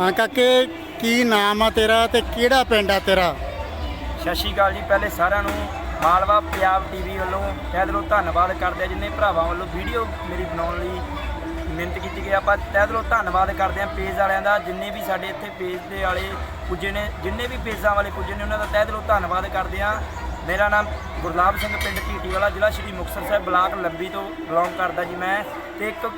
ਹਾਂ ਕਾਕੇ, ਕੀ ਨਾਮ ਆ ਤੇਰਾ ਤੇ ਕਿਹੜਾ ਪਿੰਡ ਆ ਤੇਰਾ? ਸਤਿ ਸ਼੍ਰੀ ਅਕਾਲ ਜੀ, ਪਹਿਲੇ ਸਾਰਿਆਂ ਨੂੰ ਮਾਲਵਾ ਪੰਜਾਬ ਟੀਵੀ ਵੱਲੋਂ ਤਹਿ ਦਿਲੋਂ ਧੰਨਵਾਦ ਕਰਦੇ ਆ ਜਿੰਨੇ ਭਰਾਵਾਂ ਵੱਲੋਂ ਵੀਡੀਓ ਮੇਰੀ ਬਣਾਉਣ ਲਈ ਮਿਹਨਤ ਕੀਤੀ ਗਈ। ਆਪਾਂ ਤਹਿ ਦਿਲੋਂ ਧੰਨਵਾਦ ਕਰਦੇ ਆ ਪੇਜ ਵਾਲਿਆਂ ਦਾ, ਜਿੰਨੇ ਵੀ ਸਾਡੇ ਇੱਥੇ ਪੇਜ ਦੇ ਵਾਲੇ ਪੁੱਜੇ ਨੇ, ਜਿੰਨੇ ਵੀ ਪੇਜਾਂ ਵਾਲੇ ਪੁੱਜੇ ਨੇ, ਉਹਨਾਂ ਦਾ ਤਹਿ ਦਿਲੋਂ ਧੰਨਵਾਦ ਕਰਦੇ ਆ ਮੇਰਾ ਨਾਮ ਗੁਰਲਾਬ ਸਿੰਘ, ਪਿੰਡ ਢੀਟੀ ਵਾਲਾ, ਜ਼ਿਲ੍ਹਾ ਸ਼੍ਰੀ ਮੁਕਤਸਰ ਸਾਹਿਬ, ਬਲਾਕ ਲੰਬੀ ਤੋਂ ਬਿਲੋਂਗ ਕਰਦਾ ਜੀ ਮੈਂ। ਤੇ ਇੱਕ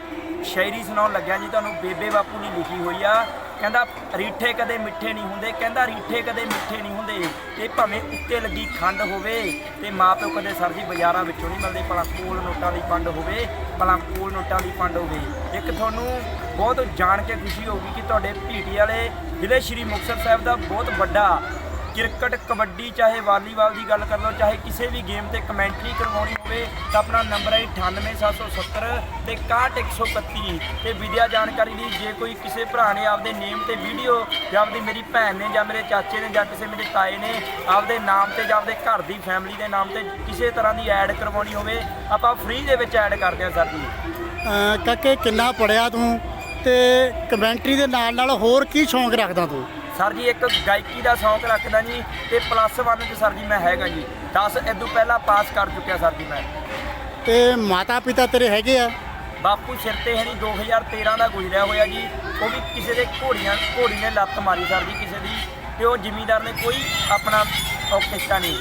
ਸ਼ਾਇਰੀ ਸੁਣਾਉਣ ਲੱਗਿਆ ਜੀ, ਤੁਹਾਨੂੰ ਬੇਬੇ ਬਾਪੂ ਦੀ ਲਿਖੀ ਹੋਈ ਆ। ਕਹਿੰਦਾ ਰੀਠੇ ਕਦੇ ਮਿੱਠੇ ਨਹੀਂ ਹੁੰਦੇ, ਕਹਿੰਦਾ ਰੀਠੇ ਕਦੇ ਮਿੱਠੇ ਨਹੀਂ ਹੁੰਦੇ। ਤੇ ਭਾਵੇਂ ਉੱਤੇ ਲੱਗੀ ਖੰਡ ਹੋਵੇ ਤੇ ਮਾਪਿਓ ਕਦੇ ਸਰਜੀ ਬਾਜ਼ਾਰਾਂ ਵਿੱਚੋਂ ਨਹੀਂ ਮਿਲਦੇ, ਭਲਾ ਕੋਲ ਨੋਟਾਂ ਦੀ ਪੰਡ ਹੋਵੇ, ਭਲਾ ਕੋਲ ਨੋਟਾਂ ਦੀ ਪੰਡ ਹੋਵੇ। ਇੱਕ ਤੁਹਾਨੂੰ ਬਹੁਤ ਜਾਣ ਕੇ ਖੁਸ਼ੀ ਹੋਊਗੀ ਕਿ ਤੁਹਾਡੇ ਭੀਟੀ ਵਾਲੇ ਜ਼ਿਲ੍ਹੇ ਸ਼੍ਰੀ ਮੁਕਤਸਰ ਸਾਹਿਬ ਦਾ ਬਹੁਤ ਵੱਡਾ ਕ੍ਰਿਕਟ, ਕਬੱਡੀ, ਚਾਹੇ ਵਾਲੀਬਾਲ ਦੀ ਗੱਲ ਕਰ ਲਓ, ਚਾਹੇ ਕਿਸੇ ਵੀ ਗੇਮ ਤੇ ਕਮੈਂਟਰੀ ਕਰਵਾਉਣੀ ਹੋਵੇ, ਤਾਂ ਆਪਣਾ ਨੰਬਰ ਹੈ 98770 ਤੇ 61131 ਤੇ ਵਿਦਿਆ ਜਾਣਕਾਰੀ ਲਈ ਜੇ ਕੋਈ ਕਿਸੇ ਭਰਾ ਨੇ ਆਪਦੇ ਨੇਮ ਤੇ ਵੀਡੀਓ ਜਾਂ ਆਪਦੀ ਮੇਰੀ ਭੈਣ ਨੇ ਜਾਂ ਮੇਰੇ ਚਾਚੇ ਨੇ ਜਾਂ ਕਿਸੇ ਮੇਰੇ ਤਾਏ ਨੇ ਆਪਦੇ ਨਾਮ ਤੇ ਜਾਂ ਆਪਦੇ ਘਰ ਦੀ ਫੈਮਿਲੀ ਦੇ ਨਾਮ ਤੇ ਕਿਸੇ ਤਰ੍ਹਾਂ ਦੀ ਐਡ ਕਰਵਾਉਣੀ ਹੋਵੇ, ਆਪਾਂ ਫ੍ਰੀ ਦੇ ਵਿੱਚ ਐਡ ਕਰਦੇ ਹਾਂ ਸਰ ਜੀ। ਅਹ ਕਾਕੇ, ਕਿੰਨਾ ਪੜਿਆ ਤੂੰ? ਤੇ ਕਮੈਂਟਰੀ ਦੇ ਨਾਲ ਨਾਲ ਹੋਰ ਕੀ ਸ਼ੌਂਕ ਰੱਖਦਾ ਤੂੰ? ਸਰ ਜੀ ਇੱਕ ਗਾਇਕੀ ਦਾ ਸ਼ੌਂਕ ਰੱਖਦਾ ਜੀ ਤੇ ਪਲੱਸ 1 ਚ ਸਰ ਜੀ ਮੈਂ ਹੈਗਾ ਜੀ। 10 ਇਦੋਂ ਪਹਿਲਾਂ ਪਾਸ ਕਰ ਚੁੱਕਿਆ ਸਰ ਜੀ ਮੈਂ। ਤੇ ਮਾਤਾ ਪਿਤਾ ਤੇਰੇ ਹੈਗੇ ਆ? ਬਾਪੂ ਸਿਰ ਤੇ ਹੈ ਨਹੀਂ 2013 ਦਾ ਗੁਜ਼ਰਿਆ ਹੋਇਆ ਜੀ। ਉਹ ਵੀ ਕਿਸੇ ਦੇ ਘੋੜੀਆਂ ਘੋੜੀ ਨੇ ਲੱਤ ਮਾਰੀ ਸਰ ਜੀ ਕਿਸੇ ਦੀ ਤੇ ਉਹ ਜ਼ਿਮੀਂਦਾਰ ਨੇ ਕੋਈ ਆਪਣਾ ਕੀਤਾ ਨਹੀਂ।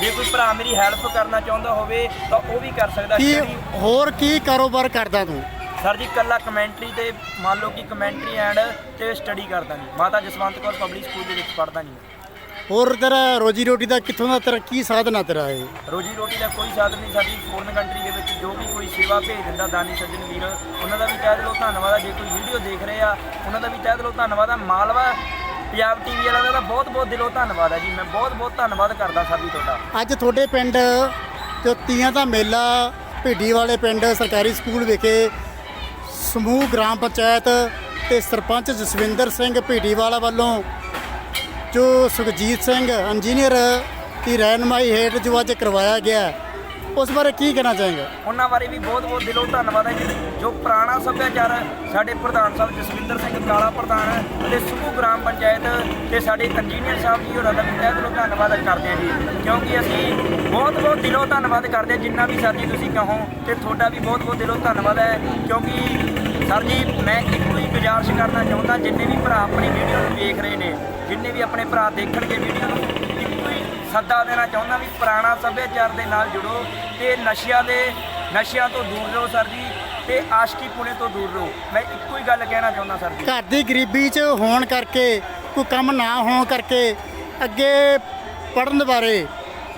ਜੇ ਕੋਈ ਭਰਾ ਮੇਰੀ ਹੈਲਪ ਕਰਨਾ ਚਾਹੁੰਦਾ ਹੋਵੇ ਤਾਂ ਉਹ ਵੀ ਕਰ ਸਕਦਾ। ਕੀ ਹੋਰ ਕੀ ਕਾਰੋਬਾਰ ਕਰਦਾ ਤੂੰ? ਸਰ ਜੀ ਕੱਲਾ ਕਮੈਂਟਰੀ ਤੇ ਮੰਨ ਲਓ ਕਿ ਕਮੈਂਟਰੀ ਐਂਡ ਤੇ ਸਟੱਡੀ ਕਰਦਾ ਜੀ ਮਾਤਾ ਜਸਵੰਤ ਕੌਰ ਪਬਲਿਕ ਸਕੂਲ ਦੇ ਵਿੱਚ ਪੜ੍ਹਦਾ ਜੀ ਹੋਰ ਤੇਰਾ ਰੋਜੀ ਰੋਟੀ ਦਾ ਕਿੱਥੋਂ ਦਾ ਤੇਰਾ ਕੀ ਸਾਧਨ ਆ ਤੇਰਾ ਇਹ? ਰੋਜੀ ਰੋਟੀ ਦਾ ਕੋਈ ਸਾਧਨ ਨਹੀਂ ਸਾਡੀ ਫੋਰਨ ਕੰਟਰੀ ਦੇ ਵਿੱਚ ਜੋ ਵੀ ਕੋਈ ਸੇਵਾ ਭੇਜ ਦਿੰਦਾ ਦਾਨੀ ਸੱਜਣ ਵੀਰ ਉਹਨਾਂ ਦਾ ਵੀ ਤਹਿ ਦਿਲੋਂ ਧੰਨਵਾਦ ਆ। ਜੇ ਕੋਈ ਵੀਡੀਓ ਦੇਖ ਰਹੇ ਆ ਉਹਨਾਂ ਦਾ ਵੀ ਤਹਿ ਦਿਲੋਂ ਧੰਨਵਾਦ ਆ। ਮਾਲਵਾ ਪੰਜਾਬ ਟੀਵੀ ਵਾਲਿਆਂ ਦਾ ਤਾਂ ਬਹੁਤ ਬਹੁਤ ਦਿਲੋਂ ਧੰਨਵਾਦ ਆ ਜੀ। ਮੈਂ ਬਹੁਤ ਬਹੁਤ ਧੰਨਵਾਦ ਕਰਦਾ ਸਰ ਜੀ ਤੁਹਾਡਾ। ਅੱਜ ਤੁਹਾਡੇ ਪਿੰਡ ਜੋ ਤੀਆਂ ਦਾ ਮੇਲਾ ਭੇਡੀ ਵਾਲੇ ਪਿੰਡ ਸਰਕਾਰੀ ਸਕੂਲ ਵਿਖੇ ਸਮੂਹ ਗ੍ਰਾਮ ਪੰਚਾਇਤ ਤੇ ਸਰਪੰਚ ਜਸਵਿੰਦਰ ਸਿੰਘ ਭੇਡੀਵਾਲਾ ਵੱਲੋਂ, ਜੋ ਸੁਖਜੀਤ ਸਿੰਘ ਇੰਜੀਨੀਅਰ ਦੀ ਰਹਿਨਮਾਈ ਹੇਠ ਜੋ ਅੱਜ ਕਰਵਾਇਆ ਗਿਆ ਉਸ ਬਾਰੇ ਕੀ ਕਹਿਣਾ ਚਾਹਾਂਗੇ? ਉਹਨਾਂ ਬਾਰੇ ਵੀ ਬਹੁਤ ਬਹੁਤ ਦਿਲੋਂ ਧੰਨਵਾਦ ਹੈ ਜੀ। ਜੋ ਪੁਰਾਣਾ ਸੱਭਿਆਚਾਰ ਸਾਡੇ ਪ੍ਰਧਾਨ ਸਾਹਿਬ ਜਸਵਿੰਦਰ ਸਿੰਘ ਕਾਲਾ ਪ੍ਰਧਾਨ ਹੈ ਅਤੇ ਸਮੂਹ ਗ੍ਰਾਮ ਪੰਚਾਇਤ ਤੇ ਸਾਡੇ ਇੰਜੀਨੀਅਰ ਸਾਹਿਬ ਜੀ ਹੋਰਾਂ ਦਾ ਵੀ ਤਹਿ ਦਿਲੋਂ ਧੰਨਵਾਦ ਕਰਦੇ ਹਾਂ ਜੀ। ਕਿਉਂਕਿ ਅਸੀਂ ਬਹੁਤ ਬਹੁਤ ਦਿਲੋਂ ਧੰਨਵਾਦ ਕਰਦੇ ਹਾਂ, ਜਿੰਨਾ ਵੀ ਸਰ ਜੀ ਤੁਸੀਂ ਕਹੋ ਤੇ ਤੁਹਾਡਾ ਵੀ ਬਹੁਤ ਬਹੁਤ ਦਿਲੋਂ ਧੰਨਵਾਦ ਹੈ। ਕਿਉਂਕਿ ਸਰ ਜੀ ਮੈਂ ਇੱਕੋ ਹੀ ਗੁਜ਼ਾਰਿਸ਼ ਕਰਨਾ ਚਾਹੁੰਦਾ ਜਿੰਨੇ ਵੀ ਭਰਾ ਆਪਣੀ ਵੀਡੀਓ ਨੂੰ ਵੇਖ ਰਹੇ ਨੇ ਜਿੰਨੇ ਵੀ ਆਪਣੇ ਭਰਾ ਦੇਖਣਗੇ ਵੀਡੀਓ ਨੂੰ ਇੱਕੋ ਹੀ ਸੱਦਾ ਦੇਣਾ ਚਾਹੁੰਦਾ ਵੀ ਪੁਰਾਣਾ ਸੱਭਿਆਚਾਰ ਦੇ ਨਾਲ ਜੁੜੋ ਤੇ ਨਸ਼ਿਆਂ ਦੇ ਨਸ਼ਿਆਂ ਤੋਂ ਦੂਰ ਰਹੋ ਸਰ ਜੀ ਤੇ ਆਸ਼ਕੀ ਪੁਣੇ ਤੋਂ ਦੂਰ ਰਹੋ। ਮੈਂ ਇੱਕੋ ਹੀ ਗੱਲ ਕਹਿਣਾ ਚਾਹੁੰਦਾ ਸਰ ਜੀ ਘਰ ਦੀ ਗਰੀਬੀ 'ਚ ਹੋਣ ਕਰਕੇ ਕੋਈ ਕੰਮ ਨਾ ਹੋਣ ਕਰਕੇ ਅੱਗੇ ਪੜਨ ਬਾਰੇ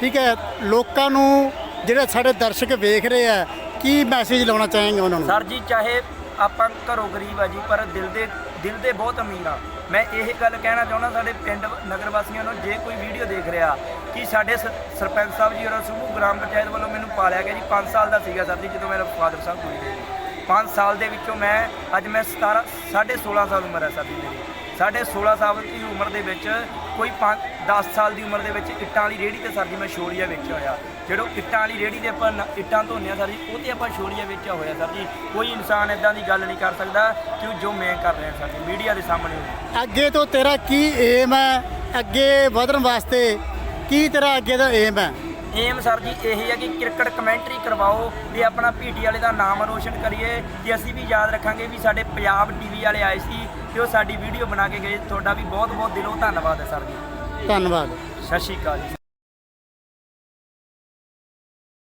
ਠੀਕ ਹੈ ਲੋਕਾਂ ਨੂੰ ਜਿਹੜੇ ਸਾਡੇ ਦਰਸ਼ਕ ਵੇਖ ਰਹੇ ਆ ਕੀ ਮੈਸੇਜ ਲਾਉਣਾ ਚਾਹਾਂਗੇ ਉਹਨਾਂ ਨੂੰ? ਸਰ ਜੀ ਚਾਹੇ ਆਪਾਂ ਘਰੋਂ ਗਰੀਬ ਆ ਜੀ, ਪਰ ਦਿਲ ਦੇ ਦਿਲ ਦੇ ਬਹੁਤ ਅਮੀਰ ਆ। ਮੈਂ ਇਹ ਗੱਲ ਕਹਿਣਾ ਚਾਹੁੰਦਾ ਸਾਡੇ ਪਿੰਡ ਨਗਰ ਵਾਸੀਆਂ ਨੂੰ, ਜੇ ਕੋਈ ਵੀਡੀਓ ਦੇਖ ਰਿਹਾ ਕਿ ਸਾਡੇ ਸ- ਸਰਪੰਚ ਸਾਹਿਬ ਜੀ ਔਰ ਸਮੂਹ ਗ੍ਰਾਮ ਪੰਚਾਇਤ ਵੱਲੋਂ ਮੈਨੂੰ ਪਾਲਿਆ ਗਿਆ ਜੀ 5 ਸਾਲ ਦਾ ਸੀਗਾ ਸਰ ਜੀ, ਜਦੋਂ ਮੇਰਾ ਫਾਦਰ ਸਾਹਿਬ ਗੁਜ਼ਰੇ 5 ਸਾਲ ਦੇ ਵਿੱਚੋਂ ਮੈਂ, ਅੱਜ ਮੈਂ 17 16.5 ਸਾਲ ਉਮਰ ਹੈ ਸਰ ਜੀ ਮੇਰੀ। ਸਾਢੇ 16 ਸਾਲ ਦੀ ਉਮਰ ਦੇ ਵਿੱਚ ਕੋਈ 5 10 ਸਾਲ ਦੀ ਉਮਰ ਦੇ ਵਿੱਚ ਇੱਟਾਂ ਵਾਲੀ ਰੇਹੜੀ ਤੇ ਸਰ ਜੀ ਮੈਂ ਛੋੜੀਆ ਵੇਚਿਆ ਹੋਇਆ। ਜਦੋਂ ਇੱਟਾਂ ਵਾਲੀ ਰੇਹੜੀ ਤੇ ਆਪਾਂ ਇੱਟਾਂ ਧੋਨੇ ਆ ਸਰ ਜੀ ਉਹ ਤੇ ਆਪਾਂ ਛੋੜੀਆ ਵੇਚਿਆ ਹੋਇਆ ਸਰ ਜੀ। ਕੋਈ ਇਨਸਾਨ ਇਦਾਂ ਦੀ ਗੱਲ ਨਹੀਂ ਕਰ ਸਕਦਾ ਕਿ ਜੋ ਮੈਂ ਕਰ ਰਿਹਾ ਸਰ ਜੀ ਮੀਡੀਆ ਦੇ ਸਾਹਮਣੇ ਅੱਗੇ ਤੋਂ ਤੇਰਾ ਕੀ ਏਮ ਹੈ? ਅੱਗੇ ਵਧਣ ਵਾਸਤੇ ਕੀ ਤੇਰਾ ਅੱਗੇ ਦਾ ਏਮ ਹੈ? ਏਮ ਸਰ ਜੀ ਇਹ ਹੈ ਕਿ ਕ੍ਰਿਕਟ ਕਮੈਂਟਰੀ ਕਰਵਾਓ ਤੇ ਆਪਣਾ ਪੀਟੀ ਵਾਲੇ ਦਾ ਨਾਮ ਰੋਸ਼ਨ ਕਰੀਏ ਤੇ ਅਸੀਂ ਵੀ ਯਾਦ ਰੱਖਾਂਗੇ ਵੀ ਸਾਡੇ ਪੰਜਾਬ ਟੀਵੀ ਵਾਲੇ ਆਏ ਸੀ ਤੇ ਉਹ ਸਾਡੀ ਵੀਡੀਓ ਬਣਾ ਕੇ ਗਏ। ਤੁਹਾਡਾ ਵੀ ਬਹੁਤ ਬਹੁਤ ਦਿਲੋਂ ਧੰਨਵਾਦ ਹੈ ਸਰ ਜੀ। ਧੰਨਵਾਦ। ਸਤਿ ਸ਼੍ਰੀ ਅਕਾਲ ਜੀ।